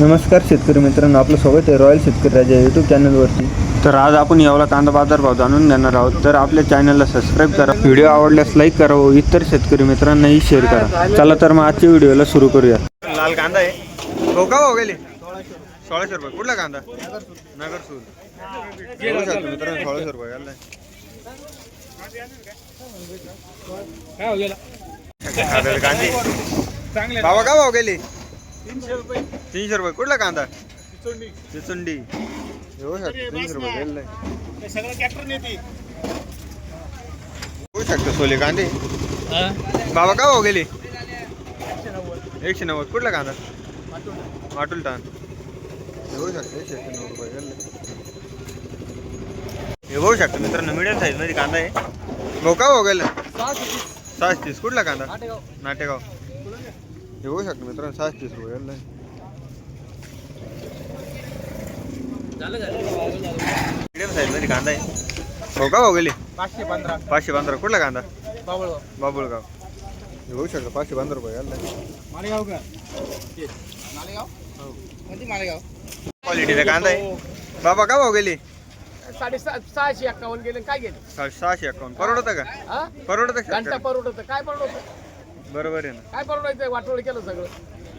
नमस्कार शेतकरी मित्रांनो आपलं स्वागत आहे रॉयल शेतकरी राजा यूट्यूब चॅनलवरती तर आज आपण यावला कांदा बाजार भाव जाणून घेणार आहोत. तर आपल्या चॅनलला सबस्क्राईब करा. व्हिडिओ आवडल्यास लाईक करा व इतर शेतकरी मित्रांनाही शेअर करा. चला तर मग आजच्या व्हिडिओला सुरू करूया. लाल कांदा आहे. हो का हो गेले सोळाशे रुपये. कुठला कांदा? नगर सूर मित्रांनो सोळाशे रुपये घाललाय कांदे बाबा का भाव गेले तीनशे रुपये. कुठला कांदा? चिचुंडी. हो शकतो तीनशे रुपये गेलाय होऊ शकतो सोले कांदे. बाबा का भाव गेले? एकशे नव्वद. कुठला कांदा? वाटूल टान. होऊ शकतो एकशे एकशे नव्वद रुपये गेले हे होऊ शकतो मित्रांनो मिडियम साईजमध्ये कांदा आहे. भाऊ का भाव गेला? सहाशे तीस. कुठला कांदा? नाटेगाव. हे होऊ शकतो मित्रांनो सहाशे तीस रुपये मिडियम साईजमध्ये कांदा आहे भाऊ का भाव गेले पाचशे पंधरा पाचशे पंधरा कुठला कांदा बाबळ बाबुळगाव हे होऊ शकतो पाचशे पंधरा रुपये गेला मालेगाव का मालेगाव कोणती मालेगाव क्वालिटीचा कांदा आहे बाबा का भाव गेले साडे सहाशे एक्कावन्न गेले काय गेले सहाशे अकाउंट परवडतं का हा परवडतं घंटा का परवडत काय परवडत बरोबर आहे ना. काय परवडायचं वाटोळ केलं सगळं.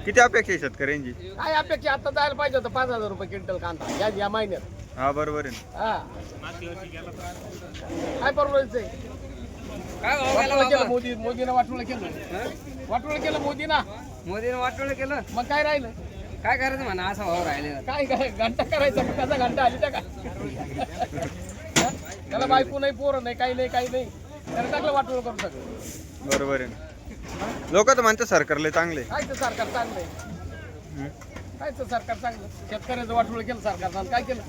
किती अपेक्षा आहे शेतकऱ्यांची? काय अपेक्षा आता जायला पाहिजे होतं. पाच हजार रुपये क्विंटल कांदा. या या महिन्यात. हा बरोबर आहे ना. हा. काय परवडायचंय वाटोळं केलं मोदी मोदीनं वाटोळ केलं. वाटोळ केलं मोदीना? मोदीने वाटोळ केलं? मग काय राहिलं? काय करायचं म्हणा असा भाव राहिले. काय काय घंटा करायचा? का कसा घंटा आली त्या का? हा? त्याला बायको नाही पोरं नाही काही नाही काही नाही. त्याला टाकलं वाटोळ करू सगळं. बरोबर आहे ना. लोक तर म्हणतात सरकारला चांगले काय ते सरकार चांगलंय? काय ते सरकार चांगलं? शेतकऱ्याचं वाटोळ केलं सरकारनं. काय केलं?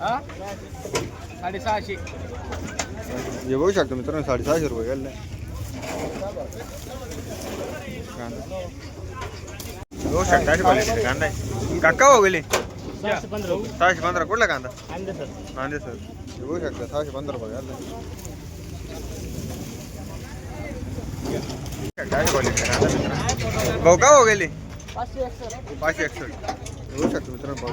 हा? साडेसहाशे. हे बघू शकतो मित्रांनो साडेसहाशे रुपये गेले. बघू शकता अशी कांदा आहे. काका हो गेले? सहाशे पंधरा. कुठला कांदा? नांदे सर. हे बघू शकता सहाशे पंधरा रुपये गेले. अशी क्वालिटीचा कांदा मित्रांनो भाऊ का हो गेले पाचशे एकसष्ट पाचशे एकसष्ट हे बघू शकतो मित्रांनो भाऊ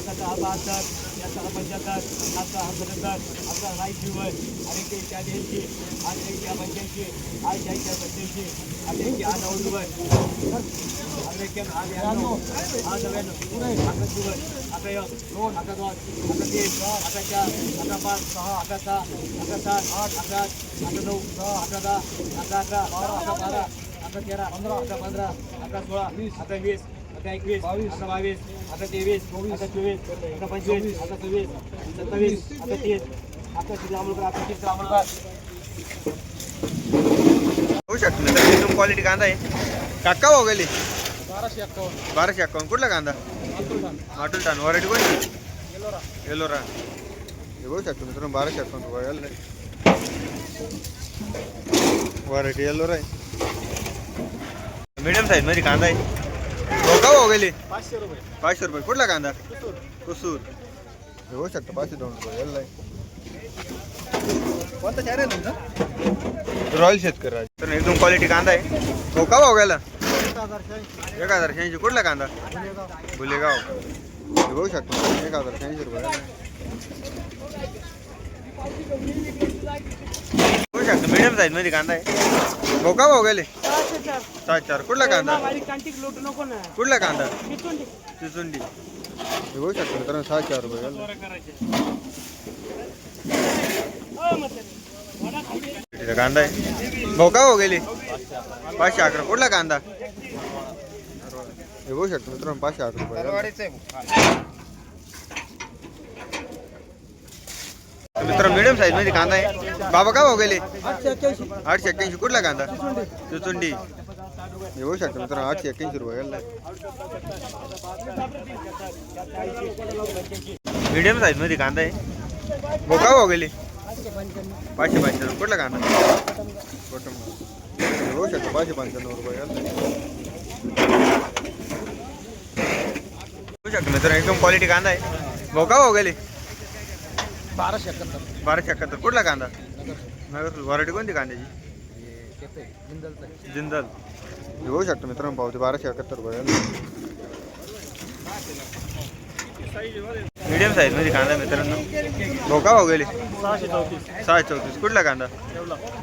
एकाचा हा बहात्तर याचा हा पंच्याहत्तर याचा हा सत्याहत्तर असा हा शिवय अनेक त्या देशी अनेक त्या पंच्याऐंशी आज त्या सत्याऐंशी अनेक हा नव्वदुवय अनेक्याण्णव हा ब्याण्णव हा नव्याण्णव अकरा शिवय अकरा एक दोन अकरा दोन अकरा तीन अकरा चार अकरा पाच सहा अकरा सहा अकरा सात आठ अकरा अकरा नऊ सहा अकरा दहा अकरा अकरा बारा अकरा बारा अकरा तेरा पंधरा अकरा पंधरा अकरा सोळा वीस अकरा वीस होऊ शकतो. मित्रांनो एकदम क्वालिटी कांदा आहे. काका हो गेले. बाराशे एक्कावन्न. बाराशे अकाउंट कुठला कांदा? माटूल टान व्हरायटी कोणती? येलोरा हे बघू शकतो मित्रांनो बाराशे अकाउंट रुपये गेले व्हरायटी येलोरा आहे. मीडियम साईजमध्ये कांदा आहे. हो हो गेले पाचशे रुपये. पाचशे रुपये. कुठला कांदा? कुसूर. हे बघू शकतो पाचशे दोन रुपये. गेलाय कोणता चॅनल तुमचा? रॉयल शेतकरी राज. तर एकदम क्वालिटी कांदा आहे. हो का भाव गेला एक हजार शहाऐंशी कुठला कांदा? गुलेगाव हे बघू शकतो. एक हजार शहाऐंशी रुपये. बघू शकतो. मीडियम साईजमध्ये कांदा आहे. हो का भाव गेले सहा चार. कुठला कांदा? कुठला कांदा? चिचुंडी. हे बघू शकतो मित्रांनो सहा चार रुपये. इथं कांदा आहे. भाऊ का हो गेले? पाचशे अकरा. कुठला कांदा? हे बघू शकतो मित्रांनो पाचशे अकरा रुपये. मित्रांनो मिडियम साईजमध्ये कांदा आहे. बाबा का भाऊ गेले? आठशे एक्क्याऐंशी. कुठला कांदा? चुचुंडी. हे बघू शकतो मित्रांनो आठशे एक्क्याऐंशी रुपये मीडियम साईजमध्ये कांदा आहे. भाऊ का भाऊ गेली. पाचशे पंच्याण्णव. कुठला कांदा? कोटम. होऊ शकतो पाचशे पंच्याण्णव रुपये होऊ शकतो मित्र. एकदम क्वालिटी कांदा आहे. भाऊ का भाऊ गेली. बाराशे एकाहत्तर. बाराशे एकाहत्तर. कुठला कांदा? नगर. व्हरायटी कोणती कांद्याची? जिंदल हे होऊ शकतो मित्रांनो पावते बाराशे एकाहत्तर रुपये मीडियम साईजमध्ये कांदा मित्रांनो. भाऊ का भाऊ गेली? सहाशे चौतीस. सहा चौतीस. कुठला कांदा?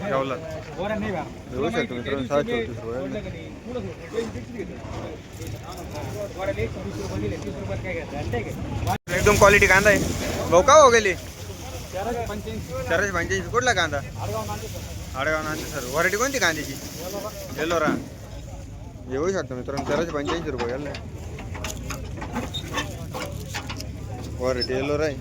गावला होऊ शकतो मित्रांनो सहा चौतीस रुपये एकदम क्वालिटी कांदा आहे. भाऊ का भाऊ गेली? चारशे पंच्याऐंशी. कुठला कांदा? आडगाव नांदे सर. व्हरायटी कोणती कांद्याची? येलोरा. येऊ शकतो मित्रांनो. तेराशे पंच्याऐंशी रुपये गेले व्हरायटी येलोरा आहे.